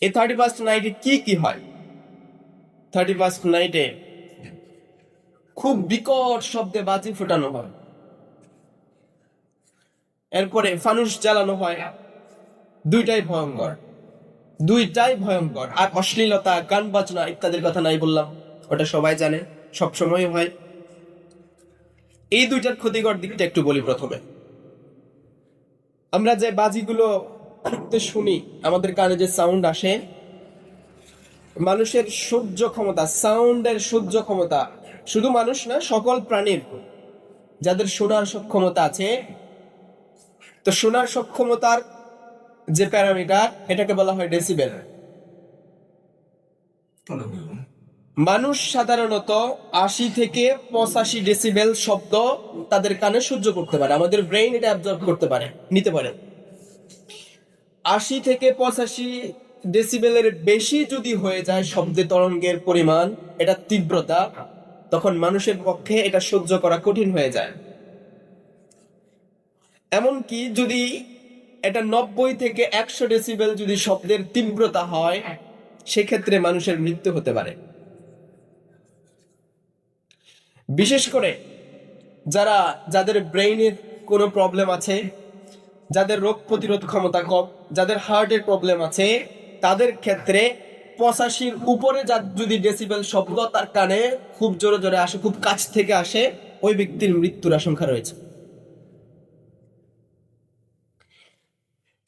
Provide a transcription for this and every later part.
এই thirty first নাইটে কি কি হয়? থার্টি ফার্স্ট নাইটে খুব বিকট শব্দে বাজি ফোটানো হয়। এরপরে ফানুস জ্বালানো হয়। দুইটাই ভয়ঙ্কর। দুইটাই ভয়ঙ্কর। আর অশ্লীলতা, গান বাজনা ইত্যাদির কথা নাই বললাম। ওটা সবাই জানে সব সময় হয়। এই দুইটার ক্ষতিকর দিকটা একটু বলি প্রথমে। আমরা যে বাজিগুলো শুনি আমাদের কানে যে সাউন্ড আসে মানুষের সহ্য ক্ষমতা সাউন্ডের সহ্য ক্ষমতা শুধু মানুষ না সকল প্রাণীর। যাদের শোনার সক্ষমতা আছে তো শোনার সক্ষমতার যে প্যারামিটার এটাকে বলা হয় ডেসিবেল মানুষ সাধারণত আশি থেকে পঁচাশি ডেসিবেল শব্দ তাদের কানে সহ্য করতে পারে আমাদের ব্রেইন এটা অ্যাবজর্ব করতে পারে নিতে পারে। আশি থেকে পঁচাশি ডেসিবেলের বেশি যদি হয়ে যায় শব্দে তরঙ্গের পরিমাণ, এটা তীব্রতা, তখন মানুষের পক্ষে এটা সহ্য করা কঠিন হয়ে যায়। এমনকি যদি এটা নব্বই থেকে একশো ডেসিবেল যদি শব্দের তীব্রতা হয়, সেক্ষেত্রে মানুষের মৃত্যু হতে পারে। বিশেষ করে যারা, যাদের ব্রেইনের কোনো প্রবলেম আছে যাদের রোগ প্রতিরোধ ক্ষমতা কম, যাদের হার্টের প্রবলেম আছে, তাদের ক্ষেত্রে পঁচাশির উপরে যা যদি ডেসিবেল শব্দ, তার কানে খুব জোরে জোরে আসে, খুব কাছ থেকে আসে, ওই ব্যক্তির মৃত্যুর আশঙ্কা রয়েছে।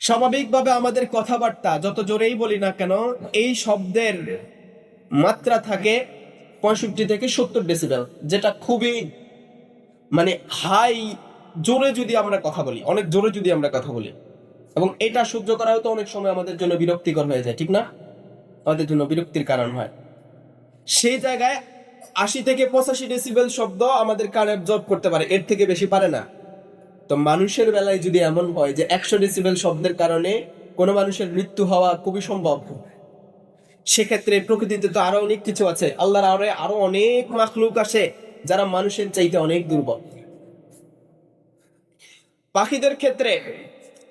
স্বাভাবিকভাবে আমাদের কথাবার্তা যত জোরেই বলি না কেন, এই শব্দের মাত্রা থাকে পঁয়ষট্টি থেকে সত্তর ডেসিবেল যেটা খুবই মানে হাই জোরে যদি আমরা কথা বলি, অনেক জোরে যদি আমরা কথা বলি, এবং এটা সহ্য করাও তো অনেক সময় আমাদের জন্য বিরক্তিকর হয়ে যায়, ঠিক না? আমাদের জন্য বিরক্তির কারণ হয়। সেই জায়গায় আশি থেকে পঁচাশি ডেসিবেল শব্দ আমাদের কানে জব করতে পারে, এর থেকে বেশি পারে না। তো মানুষের বেলায় যদি এমন হয় যে একশো ডেসিবেল শব্দের কারণে কোনো মানুষের মৃত্যু হওয়া খুবই সম্ভব, সেক্ষেত্রে প্রকৃতিতে তো আরও অনেক কিছু আছে। আল্লাহর আরও অনেক মাখলুক আছে যারা মানুষের চাইতে অনেক দুর্বল। পাখিদের ক্ষেত্রে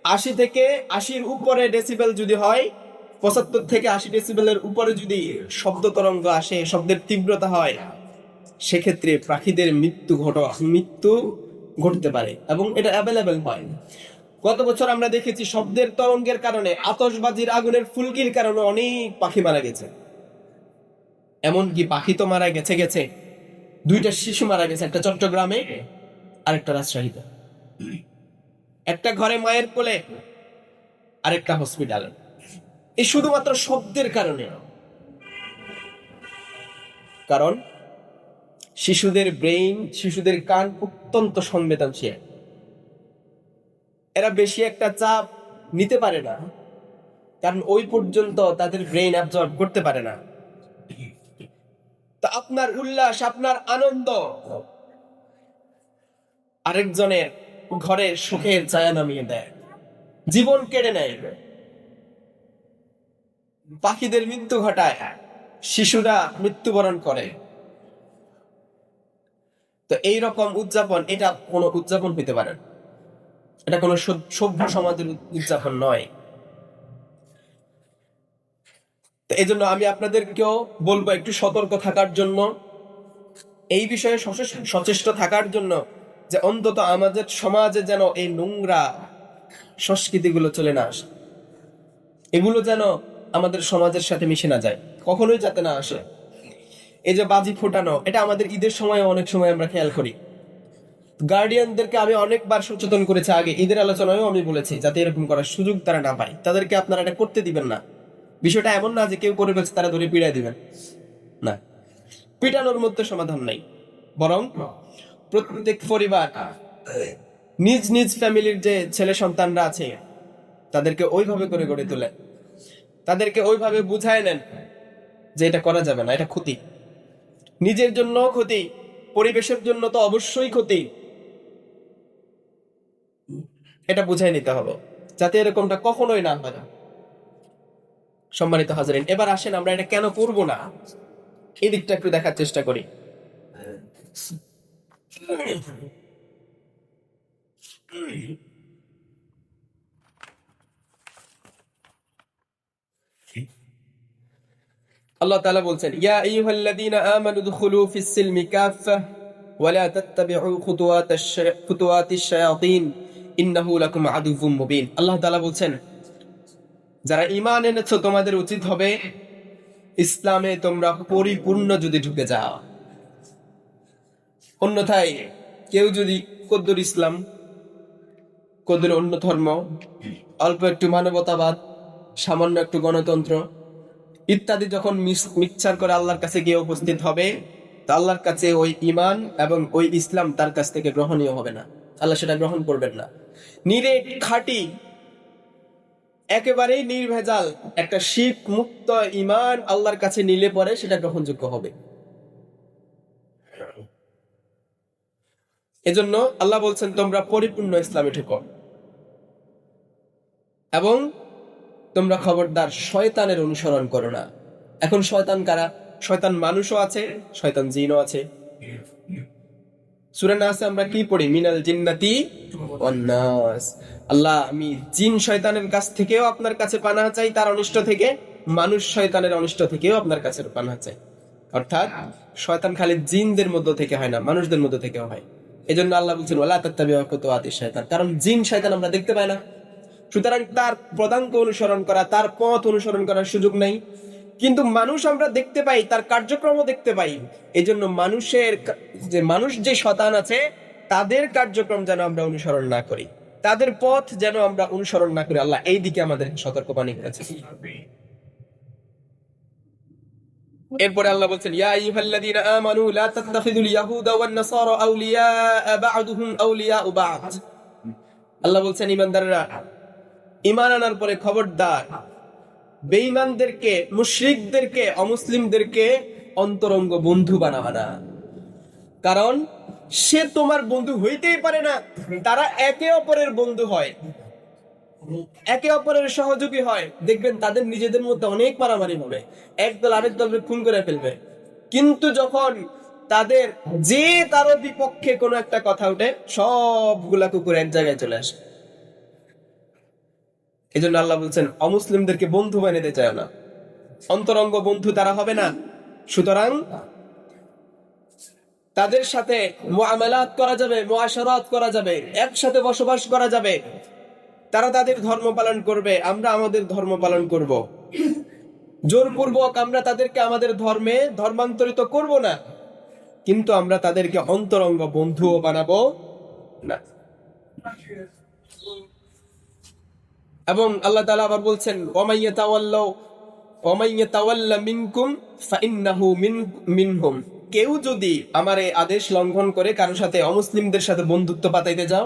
আশি থেকে আশির উপরে ডেসিবেল যদি হয়, পঁচাত্তর থেকে আশি ডেসিবেলের উপরে যদি শব্দ তরঙ্গ আসে, শব্দের তীব্রতা হয়, সেক্ষেত্রে পাখিদের মৃত্যু ঘট, মৃত্যু ঘটতে পারে এবং এটা অ্যাভেলেবেল হয়। গত বছর আমরা দেখেছি শব্দের তরঙ্গের কারণে আতশবাজির আগুনের ফুলকির কারণে অনেক পাখি মারা গেছে। এমনকি পাখি তো মারা গেছে গেছে। দুইটা শিশু মারা গেছে, একটা চট্টগ্রামে, আরেকটা রাজশাহীতে। একটা ঘরে মায়ের কোলে, আরেকটা হসপিটালে এই শুধুমাত্র শব্দের কারণে কারণ শিশুদের ব্রেইন শিশুদের কান অত্যন্ত সংবেদনশীল। এরা বেশি একটা চাপ নিতে পারে না, কারণ ওই পর্যন্ত তাদের ব্রেইন অ্যাবজর্ব করতে পারে না। তো আপনার উল্লাস, আপনার আনন্দ। আরেকজনের ঘরের সুখের ছায়া নামিয়ে দেয়। জীবন কেড়ে নেয় পাখিদের মৃত্যু ঘটায়। শিশুরা মৃত্যুবরণ করে। তো এই রকম উদযাপন, এটা কোনো উদযাপন হইতে পারে এটা কোনো সভ্য সমাজের উদযাপন নয়। তো এই জন্য আমি আপনাদেরকেও বলব একটু সতর্ক থাকার জন্য। এই বিষয়ে সচেষ্ট- সচেষ্ট থাকার জন্য যে অন্তত আমাদের সমাজে যেন এই নোংরা সংস্কৃতিগুলো চলে না আসে। এগুলো যেন আমাদের সমাজের সাথে মিশে না যায়। কখনোই যাতে না আসে। এই যে বাজি ফোটানো, এটা আমাদের ঈদের সময় অনেক সময় আমরা খেয়াল করি। গার্ডিয়ানদেরকে আমি অনেকবার সচেতন করেছি আগে, ঈদের আলোচনায়ও আমি বলেছি, যাতে এরকম করার সুযোগ তারা না পায়। তাদেরকে আপনারা এটা করতে দিবেন না। বিষয়টা এমন না যে কেউ করে ফেলছে, তারা ধরে পিড়াই দিবেন। না। পিটানোর মধ্যে সমাধান নাই। বরং প্রত্যেক পরিবার নিজ নিজ ফ্যামিলির যে ছেলে সন্তানরা আছে তাদেরকে ওইভাবে করে গড়ে তোলে তাদেরকে ওইভাবে বুঝায় নেন যে এটা করা যাবে না এটা ক্ষতি। নিজের জন্য ক্ষতি পরিবেশের জন্য তো অবশ্যই ক্ষতি। এটা বুঝাই নিতে হবে যাতে এরকমটা কখনোই না হয়। সম্মানিত হাজারিন এবার আসেন আমরা এটা কেন করব না এই দিকটা একটু দেখার চেষ্টা করি। আল্লাহ তাআলা বলছেন, ইয়া আমানু দুখুলু ফিস সিলমি লা তাত্তাবিউ শায়াতিন, ইন্নাহু লাকুম মুবিন। আল্লাহ তাআলা বলছেন, যারা ঈমান এনেছো, তোমাদের উচিত হবে ইসলামে তোমরা পরিপূর্ণ যদি ঢুকে যাও। অন্যথায় কেউ যদি কদ্দুর ইসলাম, কদ্দুর অন্য ধর্ম, অল্প একটু মানবতাবাদ, সামান্য একটু গণতন্ত্র ইত্যাদি যখন মিক্সচার করে আল্লাহর কাছে গিয়ে উপস্থিত হবে, তা আল্লাহর কাছে ওই ইমান এবং ওই ইসলাম তার কাছ থেকে গ্রহণীয় হবে না। আল্লাহ সেটা গ্রহণ করবেন না। নিরেট খাঁটি, একেবারেই নির্ভেজাল একটা শিখ মুক্ত ইমান আল্লাহর কাছে নিলে পরে সেটা গ্রহণযোগ্য হবে। এজন্য আল্লাহ বলছেন, তোমরা পরিপূর্ণ ইসলামে ঠেকো এবং তোমরা খবরদার শয়তানের অনুসরণ করো না। এখন শয়তান কারা? শয়তান মানুষও আছে, শয়তান জিনও আছে। সুরে নাসে আমরা কি পড়ি? মিনাল জিন্নাতি আল্লাহ, আমি জিন শয়তানের কাছ থেকেও আপনার কাছে পানাহ চাই, তার অনিষ্ট থেকে। মানুষ শয়তানের অনিষ্ট থেকেও আপনার কাছে পানাহ চাই অর্থাৎ, শয়তান খালি জিনদের মধ্য থেকে হয় না, মানুষদের মধ্য থেকে হয়। এই জন্য আল্লাহ বলছেন শয়তান কারণ জিন শয়তান আমরা দেখতে পাই না। সুতরাং তার পদাঙ্ক অনুসরণ করা, তার পথ অনুসরণ করার সুযোগ নেই। কিন্তু মানুষ আমরা দেখতে পাই, তার কার্যক্রমও দেখতে পাই। এই জন্য মানুষের যে মানুষ, যে শতান আছে, তাদের কার্যক্রম যেন আমরা অনুসরণ না করি। তাদের পথ যেন আমরা অনুসরণ না করি। আল্লাহ এই দিকে আমাদের সতর্কবাণী করেছে এরপরে আল্লাহ বলছেন, ইয়া আইয়ুহাল্লাযীনা আমানু, লা তাত্তাখিযুল ইয়াহুদা ওয়ান নাসারা আউলিয়া বা'দুহুম আউলিয়া আল্লাহ বলছেন, ইমানদাররা ইমান আনার পরে খবরদার। বেঈমানদেরকে, মুশরিকদেরকে, অমুসলিমদেরকে অন্তরঙ্গ বন্ধু বানাবা না। কারণ, সে তোমার বন্ধু হইতেই পারে না, তারা একে অপরের বন্ধু হয়। একে অপরের সহযোগী হয়। দেখবেন তাদের নিজেদের মধ্যে অনেক মারামারি হবে। একদল আরেক দলকে খুন করে ফেলবে। কিন্তু যখন তাদের যে তার বিপক্ষে কোনো একটা কথা উঠে, সবগুলা কুকুর এক জায়গায় চলে আসে। এই জন্য আল্লাহ বলছেন, অমুসলিমদেরকে বন্ধু বানাতে চায় না। অন্তরঙ্গ বন্ধু তারা হবে না। সুতরাং তাদের সাথে মুআমালাত করা যাবে, মুআশারাত করা যাবে, একসাথে বসবাস করা যাবে। তারা তাদের ধর্ম পালন করবে, আমরা আমাদের ধর্ম পালন করব। জোরপূর্বক আমরা তাদেরকে আমাদের ধর্মে ধর্মান্তরিত করব না, কিন্তু আমরা তাদেরকে অন্তরঙ্গ বন্ধুও বানাবো না। এবং আল্লাহ তালা আবার বলছেন মিনকুম মিন কেউ যদি আমার এই আদেশ লঙ্ঘন করে কারোর সাথে অমুসলিমদের সাথে বন্ধুত্ব পাতাইতে যাও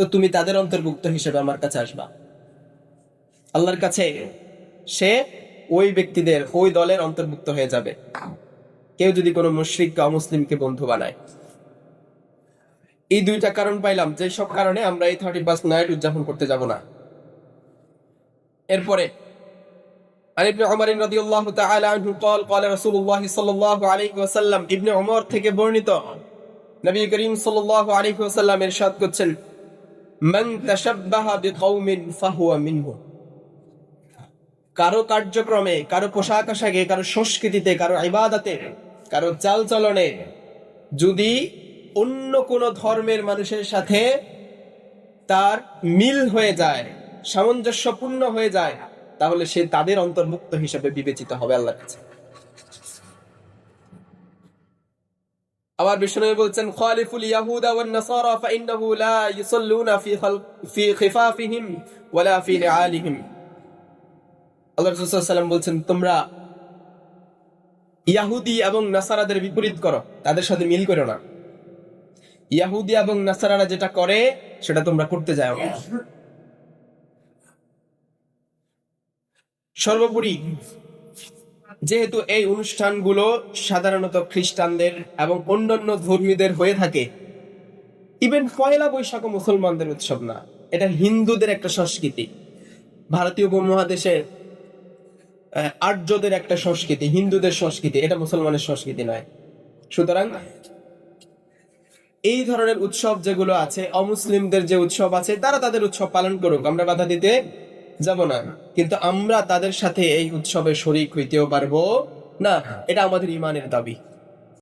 তো তুমি তাদের অন্তর্ভুক্ত হিসেবে আমার কাছে আসবা আল্লাহর কাছে সে ওই ব্যক্তিদের ওই দলের অন্তর্ভুক্ত হয়ে যাবে কেউ যদি কোনো মুশরিককে অমুসলিমকে বন্ধু বানায় এই দুইটা কারণ পাইলাম যে সব কারণে আমরা এই থার্টি ফার্স্ট নাইট উদযাপন করতে যাব না এরপরে عن ابن عمر رضي الله تعالى عنه قال قال رسول الله صلى الله عليه وسلم ابن عمر থেকে বর্ণিত নবী করিম সাল্লাল্লাহু আলাইহি ওয়াসাল্লাম ইরশাদ করছেন মান তাশাব্বাহা বিকৌমিন ফাহুয়া মিনহুম কারও কার্যক্রমে, কারও পোশাক আশাকে, কারও সংস্কৃতিতে, কারও ইবাদতে, কারও চালচলনে যদি অন্য কোনো ধর্মের মানুষের সাথে তার মিল হয়ে যায়, সামঞ্জস্যপূর্ণ হয়ে যায়, তাহলে সে তাদের অন্তর্ভুক্ত হিসেবে বিবেচিত হবে আল্লাহর কাছে। আবার বিষ্ণু বলছেন, খালিফুল ইয়াহুদা ওয়ান নাসারা ফাইন্নাহু লা ইউসাল্লুনা ফি খাল, ফি খিফাফিহিম ওয়ালা ফি লিআলিহিম আল্লাহ রাসূল সাল্লাল্লাহু বলছেন, তোমরা ইয়াহুদি এবং নাসারাদের বিপরীত করো, তাদের সাথে মিল করো না ইয়াহুদি এবং নাসারারা যেটা করে, সেটা তোমরা করতে যাও। সর্বোপরি যেহেতু এই অনুষ্ঠানগুলো সাধারণত খ্রিস্টানদের এবং অন্যান্য ধর্মীদের হয়ে থাকে ইভেন পয়লা বৈশাখ মুসলমানদের উৎসব না। এটা হিন্দুদের একটা সংস্কৃতি। ভারতীয় উপমহাদেশে আর্যদের একটা সংস্কৃতি, হিন্দুদের সংস্কৃতি, এটা মুসলমানের সংস্কৃতি নয়। সুতরাং এই ধরনের উৎসব যেগুলো আছে, অমুসলিমদের যে উৎসব আছে, তারা তাদের উৎসব পালন করুক। আমরা বাধা দিতে যাব না। কিন্তু আমরা তাদের সাথে এই উৎসবে শরিক হইতেও পারব না। এটা আমাদের ইমানের দাবি।